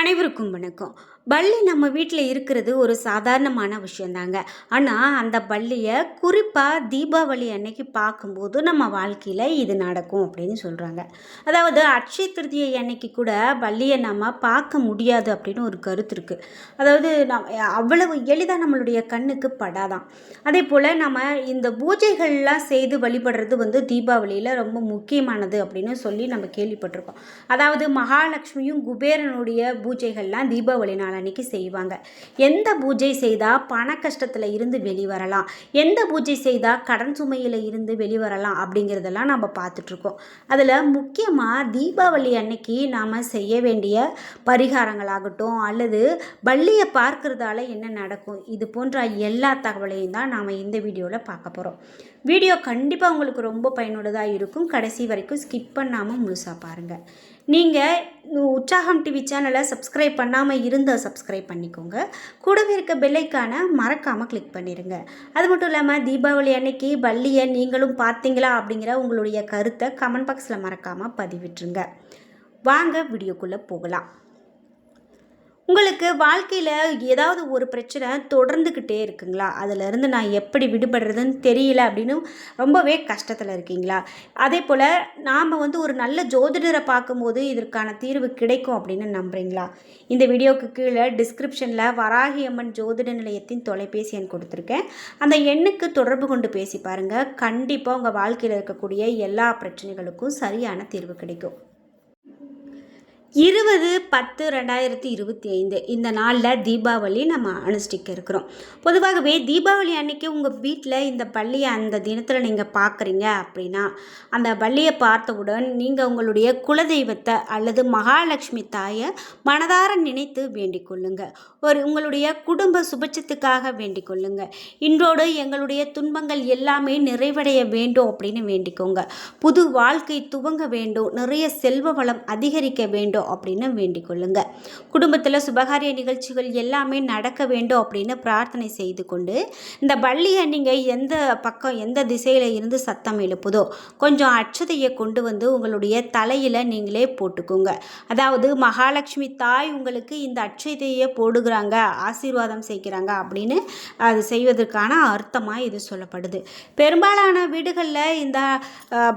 அனைவருக்கும் வணக்கம். பள்ளி நம்ம வீட்டில் இருக்கிறது ஒரு சாதாரணமான விஷயந்தாங்க. ஆனால் அந்த பள்ளியை குறிப்பாக தீபாவளி அன்னைக்கு பார்க்கும்போது நம்ம வாழ்க்கையில் இது நடக்கும் அப்படின்னு சொல்கிறாங்க அதாவது அட்சய திருதியை அன்னைக்கு கூட பள்ளியை நம்ம பார்க்க முடியாது அப்படின்னு ஒரு கருத்து இருக்குது அதாவது நம் அவ்வளவு எளிதாக நம்மளுடைய கண்ணுக்கு படாதான். அதே போல் நம்ம இந்த பூஜைகள்லாம் செய்து வழிபடுறது வந்து தீபாவளியில் ரொம்ப முக்கியமானது அப்படின்னு சொல்லி நம்ம கேள்விப்பட்டிருக்கோம். அதாவது மகாலட்சுமியும் குபேரனுடைய பூஜைகள்லாம் தீபாவளி நாள் அன்னைக்கு செய்வாங்க. எந்த பூஜை செய்தால் பண கஷ்டத்தில் இருந்து வெளிவரலாம்? எந்த பூஜை செய்தால் கடன் சுமையில் இருந்து வெளிவரலாம்? அப்படிங்கிறதெல்லாம் நம்ம பார்த்துட்ருக்கோம். அதில் முக்கியமாக தீபாவளி அன்னைக்கு நாம் செய்ய வேண்டிய பரிகாரங்களாகட்டும் அல்லது பள்ளியை பார்க்குறதால என்ன நடக்கும் இது போன்ற எல்லா தகவலையும் தான் நாம் இந்த வீடியோவில் பார்க்க போகிறோம் வீடியோ கண்டிப்பாக உங்களுக்கு ரொம்ப பயனுள்ளதாக இருக்கும். கடைசி வரைக்கும் ஸ்கிப் பண்ணாமல் முழுசாக பாருங்கள் நீங்கள் உற்சாகம் டிவி சேனலை சப்ஸ்கிரைப் பண்ணாமல் இருந்தால் சப்ஸ்கிரைப் பண்ணிக்கோங்க. கூடவே இருக்க பெல்லைக்கான மறக்காமல் கிளிக் பண்ணிடுங்க அது மட்டும் இல்லாமல் தீபாவளி அன்னைக்கு பள்ளியை நீங்களும் பார்த்தீங்களா அப்படிங்கிற உங்களுடைய கருத்தை கமெண்ட் பாக்ஸில் மறக்காமல் பதிவிட்டுருங்க. வாங்க வீடியோக்குள்ளே போகலாம். உங்களுக்கு வாழ்க்கையில் ஏதாவது ஒரு பிரச்சனை தொடர்ந்துக்கிட்டே இருக்குங்களா? அதிலிருந்து நான் எப்படி விடுபடுறதுன்னு தெரியல அப்படின்னு ரொம்பவே கஷ்டத்தில் இருக்கீங்களா? அதே போல் நாம் வந்து ஒரு நல்ல ஜோதிடரை பார்க்கும்போது இதற்கான தீர்வு கிடைக்கும் அப்படின்னு நம்புறீங்களா? இந்த வீடியோவுக்கு கீழே டிஸ்கிரிப்ஷனில் வராகி அம்மன் ஜோதிட நிலையத்தின் தொலைபேசி எண் கொடுத்துருக்கேன். அந்த எண்ணுக்கு தொடர்பு கொண்டு பேசி பாருங்கள் கண்டிப்பாக உங்கள் வாழ்க்கையில் இருக்கக்கூடிய எல்லா பிரச்சனைகளுக்கும் சரியான தீர்வு கிடைக்கும். இருபது பத்து ரெண்டாயிரத்தி இருபத்தி ஐந்து. இந்த நாளில் தீபாவளி நம்ம அனுஷ்டிக்க இருக்கிறோம். பொதுவாகவே தீபாவளி அன்னைக்கு உங்கள் வீட்டில் இந்த பள்ளியை அந்த தினத்தில் நீங்கள் பார்க்குறீங்க அப்படின்னா அந்த பள்ளியை பார்த்தவுடன் நீங்கள் உங்களுடைய குலதெய்வத்தை அல்லது மகாலட்சுமி தாயை மனதார நினைத்து வேண்டிக் கொள்ளுங்க. ஒரு உங்களுடைய குடும்ப சுபட்சத்துக்காக வேண்டிக் கொள்ளுங்க. இன்றோடு எங்களுடைய துன்பங்கள் எல்லாமே நிறைவடைய வேண்டும் அப்படின்னு வேண்டிக்கோங்க. புது வாழ்க்கை துவங்க வேண்டும். நிறைய செல்வ வளம் அதிகரிக்க வேண்டும். அப்படின்னு வேண்டிக் கொள்ளுங்க. குடும்பத்தில் சுபகாரிய நிகழ்ச்சிகள் எல்லாமே நடக்க வேண்டும் அப்படின்னு பிரார்த்தனை செய்து கொண்டு இந்த பள்ளியை நீங்கள் எந்த பக்கம் எந்த திசையில் இருந்து சத்தம் எழுப்புதோ கொஞ்சம் அச்சதையை கொண்டு வந்து உங்களுடைய தலையில் நீங்களே போட்டுக்கோங்க. அதாவது மகாலட்சுமி தாய் உங்களுக்கு இந்த அச்சதையை போடுகிறாங்க ஆசீர்வாதம் செய்கிறாங்க அப்படின்னு அது செய்வதற்கான அர்த்தமாக இது சொல்லப்படுது. பெரும்பாலான வீடுகளில் இந்த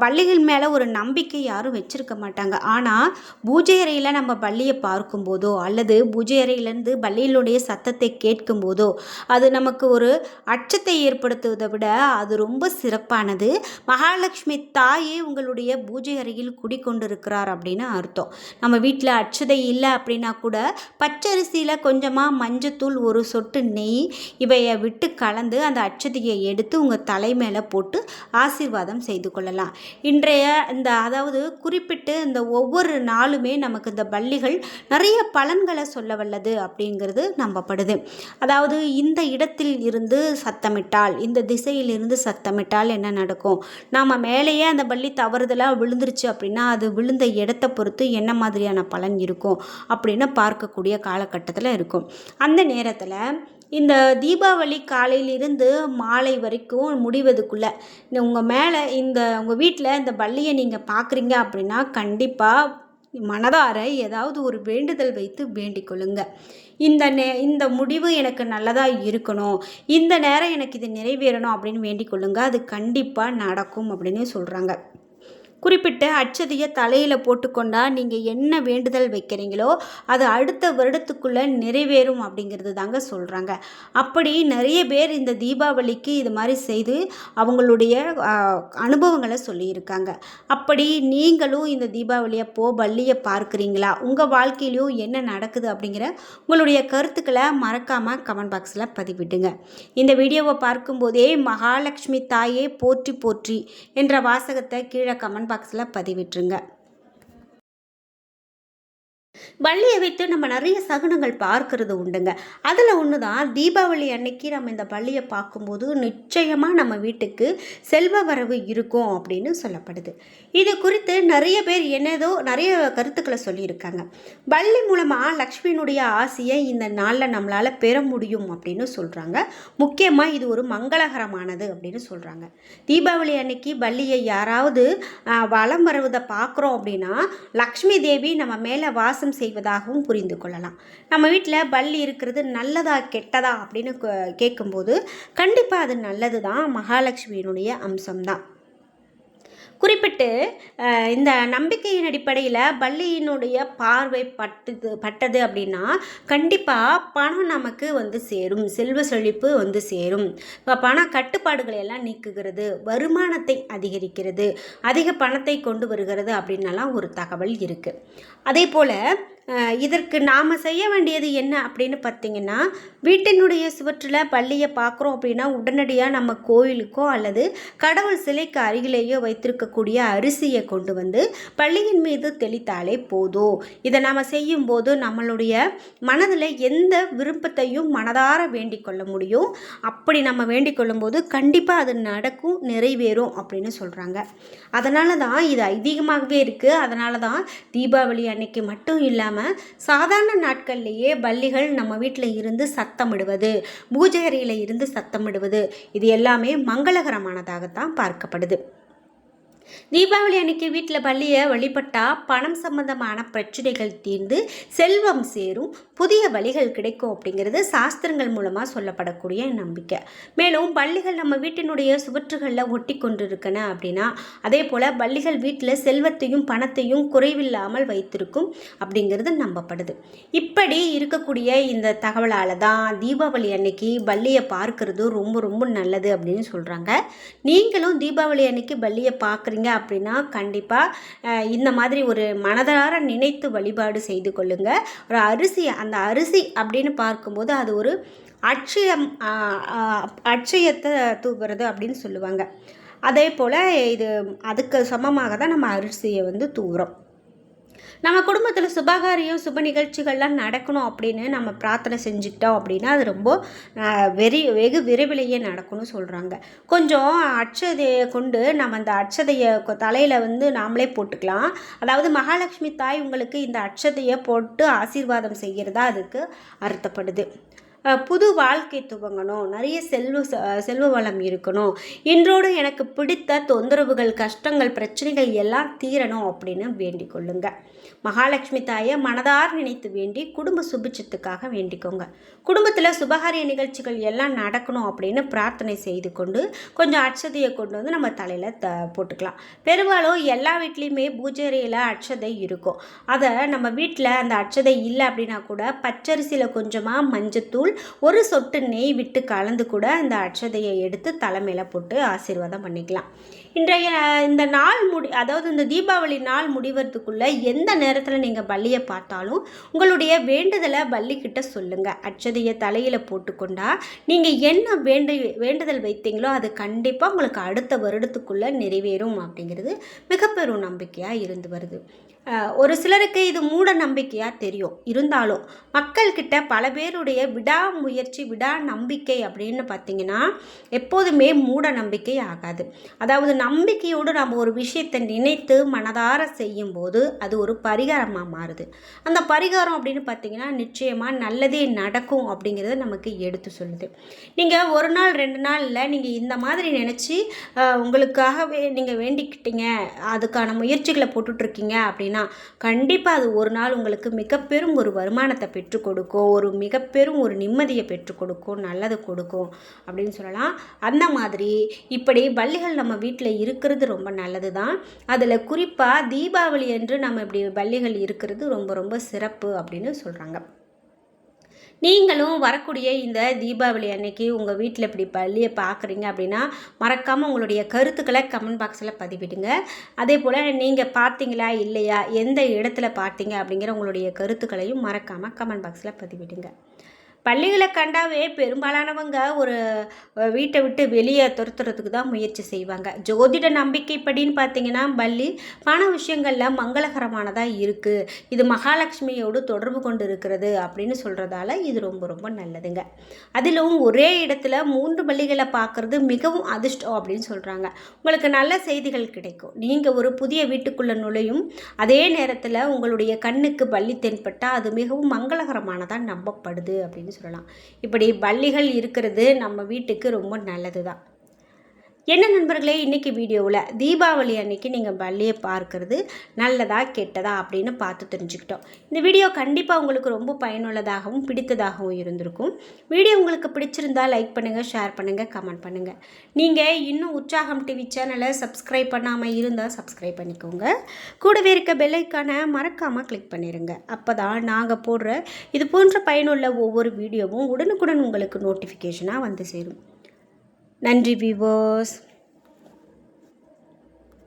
பள்ளிகள் மேலே ஒரு நம்பிக்கை யாரும் வச்சிருக்க மாட்டாங்க. ஆனால் பூஜை அறையில் நம்ம பள்ளியை பார்க்கும்போதோ அல்லது பூஜை அறையிலேருந்து பள்ளியினுடைய சத்தத்தை கேட்கும்போதோ அது நமக்கு ஒரு அச்சத்தை ஏற்படுத்துவதை விட அது ரொம்ப சிறப்பானது. மகாலட்சுமி தாயே உங்களுடைய பூஜை அறையில் குடிக்கொண்டிருக்கிறார் அப்படின்னு அர்த்தம். நம்ம வீட்டில் அச்சதை இல்லை அப்படின்னா கூட பச்சரிசியில் கொஞ்சமாக மஞ்சத்தூள் ஒரு சொட்டு நெய் இவையை விட்டு கலந்து அந்த அச்சதையை எடுத்து உங்கள் தலை மேலே போட்டு ஆசீர்வாதம் செய்து கொள்ளலாம். இன்றைய இந்த அதாவது குறிப்பிட்டு இந்த ஒவ்வொரு நாளுமே நமக்கு இந்த பள்ளிகள் நிறைய பலன்களை சொல்ல வல்லது அப்படிங்கிறது நம்பப்படுது. அதாவது இந்த இடத்தில் இருந்து சத்தமிட்டால் இந்த திசையில் இருந்து சத்தமிட்டால் என்ன நடக்கும்? நாம் மேலேயே அந்த பள்ளி தவறுதலாக விழுந்துருச்சு அப்படின்னா அது விழுந்த இடத்தை பொறுத்து என்ன மாதிரியான பலன் இருக்கும் அப்படின்னு பார்க்கக்கூடிய காலகட்டத்தில் இருக்கும். அந்த நேரத்தில் இந்த தீபாவளி காலையிலிருந்து மாலை வரைக்கும் முடிவதுக்குள்ளே உங்கள் மேலே இந்த உங்கள் வீட்டில் இந்த பள்ளியை நீங்கள் பார்க்குறீங்க அப்படின்னா கண்டிப்பாக மனதார ஏதாவது ஒரு வேண்டுதல் வைத்து வேண்டிக் கொள்ளுங்க. இந்த நே இந்த முடிவு எனக்கு நல்லதாக இருக்கணும். இந்த நேரம் எனக்கு இது நிறைவேறணும் அப்படின்னு வேண்டிக் கொள்ளுங்க. அது கண்டிப்பாக நடக்கும் அப்படின்னு சொல்கிறாங்க குறிப்பிட்ட அச்சதையை தலையில் போட்டுக்கொண்டா நீங்கள் என்ன வேண்டுதல் வைக்கிறீங்களோ அது அடுத்த வருடத்துக்குள்ளே நிறைவேறும் அப்படிங்கிறது தாங்க சொல்கிறாங்க அப்படி நிறைய பேர் இந்த தீபாவளிக்கு இது மாதிரி செய்து அவங்களுடைய அனுபவங்களை சொல்லியிருக்காங்க. அப்படி நீங்களும் இந்த தீபாவளியை போ பள்ளியை பார்க்குறீங்களா? உங்கள் வாழ்க்கையிலையும் என்ன நடக்குது அப்படிங்கிற உங்களுடைய கருத்துக்களை மறக்காமல் கமெண்ட் பாக்ஸில் பதிவிடுங்க. இந்த வீடியோவை பார்க்கும்போதே மகாலட்சுமி தாயே போற்றி போற்றி என்ற வாசகத்தை கீழே கமெண்ட் பாக்ஸில் பதிவிட்டுருங்க. பள்ளியை வைத்து நம்ம நிறைய சகுனங்கள் பார்க்கறது உண்டுங்க. அதில் ஒன்று தான் தீபாவளி அன்னைக்கு நம்ம இந்த பள்ளியை பார்க்கும்போது நிச்சயமாக நம்ம வீட்டுக்கு செல்வ வரவு இருக்கும் அப்படின்னு சொல்லப்படுது. இது குறித்து நிறைய பேர் என்னதோ நிறைய கருத்துக்களை சொல்லியிருக்காங்க. பள்ளி மூலமாக லக்ஷ்மியினுடைய ஆசையை இந்த நாளில் நம்மளால் பெற முடியும் அப்படின்னு சொல்கிறாங்க முக்கியமாக இது ஒரு மங்களகரமானது அப்படின்னு சொல்கிறாங்க தீபாவளி அன்னைக்கு பள்ளியை யாராவது வளம் வலம் வருவதை பார்க்குறோம் அப்படின்னா லக்ஷ்மி தேவி நம்ம மேலே வாசம் வாசம் செய்வதாகவும் புரிந்து கொள்ளலாம். நம்ம வீட்டில் பல்லி இருக்கிறது நல்லதா கெட்டதா அப்படின்னு கேட்கும்போது கண்டிப்பாக அது நல்லது தான் மகாலட்சுமியினுடைய அம்சம்தான். குறிப்பிட்டு இந்த நம்பிக்கையின் அடிப்படையில் பள்ளியினுடைய பார்வை பட்டுது பட்டது அப்படின்னா கண்டிப்பாக பணம் நமக்கு வந்து சேரும். செல்வ செழிப்பு வந்து சேரும். இப்போ பண கட்டுப்பாடுகளை எல்லாம் நீக்குகிறது வருமானத்தை அதிகரிக்கிறது அதிக பணத்தை கொண்டு வருகிறது அப்படின்னலாம் ஒரு தகவல் இருக்குது அதே போல் இதற்கு நாம் செய்ய வேண்டியது என்ன அப்படின்னு பார்த்தீங்கன்னா வீட்டினுடைய சுவற்றில் பள்ளியை பார்க்குறோம் அப்படின்னா உடனடியாக நம்ம கோயிலுக்கோ அல்லது கடவுள் சிலைக்கு அருகிலேயோ வைத்திருக்கக்கூடிய அரிசியை கொண்டு வந்து பள்ளியின் மீது தெளித்தாலே போதும். இதை நாம் செய்யும்போது நம்மளுடைய மனதில் எந்த விருப்பத்தையும் மனதார வேண்டிக் கொள்ள முடியும். அப்படி நம்ம வேண்டிக் கொள்ளும்போது கண்டிப்பாக அது நடக்கும் நிறைவேறும் அப்படின்னு சொல்கிறாங்க அதனால தான் இது ஐதீகமாகவே இருக்குது அதனால தான் தீபாவளி அன்னைக்கு மட்டும் இல்லாமல் சாதாரண நாட்கள்லேயே பள்ளிகள் நம்ம வீட்டில் இருந்து சத்தமிடுவது பூஜை அறையில் இருந்து சத்தமிடுவது இது எல்லாமே மங்களகரமானதாகத்தான் பார்க்கப்படுது. தீபாவளி அன்னைக்கு வீட்டில் பள்ளியை வழிபட்டால் பணம் சம்பந்தமான பிரச்சனைகள் தீர்ந்து செல்வம் சேரும் புதிய வழிகள் கிடைக்கும் அப்படிங்கிறது சாஸ்திரங்கள் மூலமாக சொல்லப்படக்கூடிய நம்பிக்கை. மேலும் பள்ளிகள் நம்ம வீட்டினுடைய சுவற்றுகளில் ஒட்டி கொண்டிருக்கன அப்படின்னா அதே போல் பள்ளிகள் வீட்டில் செல்வத்தையும் பணத்தையும் குறைவில்லாமல் வைத்திருக்கும் அப்படிங்கிறது நம்பப்படுது. இப்படி இருக்கக்கூடிய இந்த தகவலால் தான் தீபாவளி அன்னைக்கு பள்ளியை பார்க்கறது ரொம்ப ரொம்ப நல்லது அப்படின்னு சொல்கிறாங்க நீங்களும் தீபாவளி அன்னைக்கு பள்ளியை பார்க்குறீங்க அப்படின்னா கண்டிப்பாக இந்த மாதிரி ஒரு மனதார நினைத்து வழிபாடு செய்து கொள்ளுங்கள் ஒரு அரிசி அந்த அரிசி அப்படின்னு பார்க்கும்போது அது ஒரு அட்சயம் அட்சயத்தை தூவுறது அப்படின்னு சொல்லுவாங்க. அதே போல் இது அதுக்கு சமமாக தான் நம்ம அரிசியை வந்து தூவுறோம். நம்ம குடும்பத்தில் சுபகாரியம் சுப நிகழ்ச்சிகள்லாம் நடக்கணும் அப்படின்னு நம்ம பிரார்த்தனை செஞ்சுக்கிட்டோம் அப்படின்னா அது ரொம்ப வெறி வெகு விரைவிலேயே நடக்கும்னு சொல்கிறாங்க கொஞ்சம் அட்சதையை கொண்டு நம்ம அந்த அட்சதையை தலையில் வந்து நாமளே போட்டுக்கலாம். அதாவது மகாலட்சுமி தாய் உங்களுக்கு இந்த அட்சதையை போட்டு ஆசீர்வாதம் செய்கிறதா அதுக்கு அர்த்தப்படுது. புது வாழ்க்கை துவங்கணும். நிறைய செல்வ செல்வ வளம் இருக்கணும். இன்றோடு எனக்கு பிடித்த தொந்தரவுகள் கஷ்டங்கள் பிரச்சனைகள் எல்லாம் தீரணும் அப்படின்னு வேண்டிக் கொள்ளுங்கள் மகாலட்சுமி தாயை மனதார் நினைத்து வேண்டி குடும்ப சுபிச்சத்துக்காக வேண்டிக்கோங்க. குடும்பத்தில் சுபகாரிய நிகழ்ச்சிகள் எல்லாம் நடக்கணும் அப்படின்னு பிரார்த்தனை செய்து கொண்டு கொஞ்சம் அட்சதையை கொண்டு வந்து நம்ம தலையில் த போட்டுக்கலாம். பெரும்பாலும் எல்லா வீட்லேயுமே பூஜை அறையில் அட்சதை இருக்கும். அதை நம்ம வீட்டில் அந்த அட்சதை இல்லை அப்படின்னா கூட பச்சரிசியில் கொஞ்சமாக மஞ்சத்தூள் ஒரு சொட்டு நெய் விட்டு கலந்து கூட அந்த அட்சதையை எடுத்து தலைமையில் போட்டு ஆசீர்வாதம் பண்ணிக்கலாம். இன்றைய இந்த நாள் முடி அதாவது இந்த தீபாவளி நாள் முடிவதுக்குள்ளே எந்த நேரத்தில் நீங்கள் பள்ளியை பார்த்தாலும் உங்களுடைய வேண்டுதலை பள்ளிக்கிட்ட சொல்லுங்கள் அச்சதையை தலையில் போட்டுக்கொண்டா நீங்கள் என்ன வேண்டு வேண்டுதல் வைத்தீங்களோ அது கண்டிப்பாக உங்களுக்கு அடுத்த வருடத்துக்குள்ளே நிறைவேறும் அப்படிங்கிறது மிகப்பெரும் நம்பிக்கையாக இருந்து வருது. ஒரு சிலருக்கு இது மூட நம்பிக்கையாக தெரியும். இருந்தாலும் மக்கள்கிட்ட பல பேருடைய விடாமுயற்சி விடா நம்பிக்கை அப்படின்னு பார்த்தீங்கன்னா எப்போதுமே மூட நம்பிக்கை ஆகாது. அதாவது நம்பிக்கையோடு நம்ம ஒரு விஷயத்தை நினைத்து மனதார செய்யும்போது அது ஒரு ப பரிகாரமாக மாறுது. அந்த பரிகாரம் அப்படின்னு பார்த்தீங்கன்னா நிச்சயமாக நல்லதே நடக்கும் அப்படிங்கிறத நமக்கு எடுத்து சொல்லுது. நீங்கள் ஒரு நாள் ரெண்டு நாள் இல்லை நீங்கள் இந்த மாதிரி நினச்சி உங்களுக்காகவே நீங்கள் வேண்டிக்கிட்டீங்க அதுக்கான முயற்சிகளை போட்டுட்ருக்கீங்க அப்படின்னா கண்டிப்பாக அது ஒரு நாள் உங்களுக்கு மிக பெரும் ஒரு வருமானத்தை பெற்றுக் கொடுக்கும். ஒரு மிக பெரும் ஒரு நிம்மதியை பெற்றுக் கொடுக்கும் நல்லது கொடுக்கும் அப்படின்னு சொல்லலாம். அந்த மாதிரி இப்படி பள்ளிகள் நம்ம வீட்டில் இருக்கிறது ரொம்ப நல்லது தான் அதில் குறிப்பாக தீபாவளி என்று நம்ம இப்படி பள்ளிகள் இருக்கிறது ரொம்ப ரொம்ப சிறப்பு அப்படின்னு சொல்கிறாங்க நீங்களும் வரக்கூடிய இந்த தீபாவளி அன்னைக்கு உங்கள் வீட்டில் இப்படி பள்ளியை பார்க்குறீங்க அப்படின்னா மறக்காமல் உங்களுடைய கருத்துக்களை கமெண்ட் பாக்ஸில் பதிவிடுங்க. அதே போல் நீங்கள் பார்த்தீங்களா இல்லையா? எந்த இடத்துல பார்த்தீங்க அப்படிங்கிற உங்களுடைய கருத்துக்களையும் மறக்காமல் கமெண்ட் பாக்ஸில் பதிவிடுங்க. பள்ளிகளை கண்டாவே பெரும்பாலானவங்க ஒரு வீட்டை விட்டு வெளியே துரத்துறதுக்கு தான் முயற்சி செய்வாங்க. ஜோதிட நம்பிக்கைப்படின்னு பார்த்தீங்கன்னா பள்ளி பண விஷயங்களில் மங்களகரமானதாக இருக்குது இது மகாலட்சுமியோடு தொடர்பு கொண்டு இருக்கிறது அப்படின்னு சொல்கிறதால இது ரொம்ப ரொம்ப நல்லதுங்க. அதிலும் ஒரே இடத்துல மூன்று பள்ளிகளை பார்க்குறது மிகவும் அதிர்ஷ்டம் அப்படின்னு சொல்கிறாங்க உங்களுக்கு நல்ல செய்திகள் கிடைக்கும். நீங்கள் ஒரு புதிய வீட்டுக்குள்ளே நுழையும் அதே நேரத்தில் உங்களுடைய கண்ணுக்கு பள்ளி தென்பட்டால் அது மிகவும் மங்களகரமானதாக நம்பப்படுது அப்படின்னு சொல்லலாம். இப்படி பள்ளிகள் இருக்கிறது நம்ம வீட்டுக்கு ரொம்ப நல்லது தான் என்ன நண்பர்களே இன்றைக்கி வீடியோவில் தீபாவளி அன்னைக்கு நீங்கள் பள்ளியை பார்க்குறது நல்லதா கெட்டதா அப்படின்னு பார்த்து தெரிஞ்சுக்கிட்டோம். இந்த வீடியோ கண்டிப்பாக உங்களுக்கு ரொம்ப பயனுள்ளதாகவும் பிடித்ததாகவும் இருந்திருக்கும். வீடியோ உங்களுக்கு பிடிச்சிருந்தா லைக் பண்ணுங்கள் ஷேர் பண்ணுங்கள் கமெண்ட் பண்ணுங்கள் நீங்கள் இன்னும் உற்சாகம் டிவி சேனலை சப்ஸ்கிரைப் பண்ணாமல் இருந்தால் சப்ஸ்கிரைப் பண்ணிக்கோங்க. கூடவே இருக்க பெல்லைக்கான மறக்காமல் கிளிக் பண்ணிடுங்க அப்போ தான் நாங்கள் போடுற இது போன்ற பயனுள்ள ஒவ்வொரு வீடியோவும் உடனுக்குடன் உங்களுக்கு நோட்டிஃபிகேஷனாக வந்து சேரும். நன்றி விவோஸ்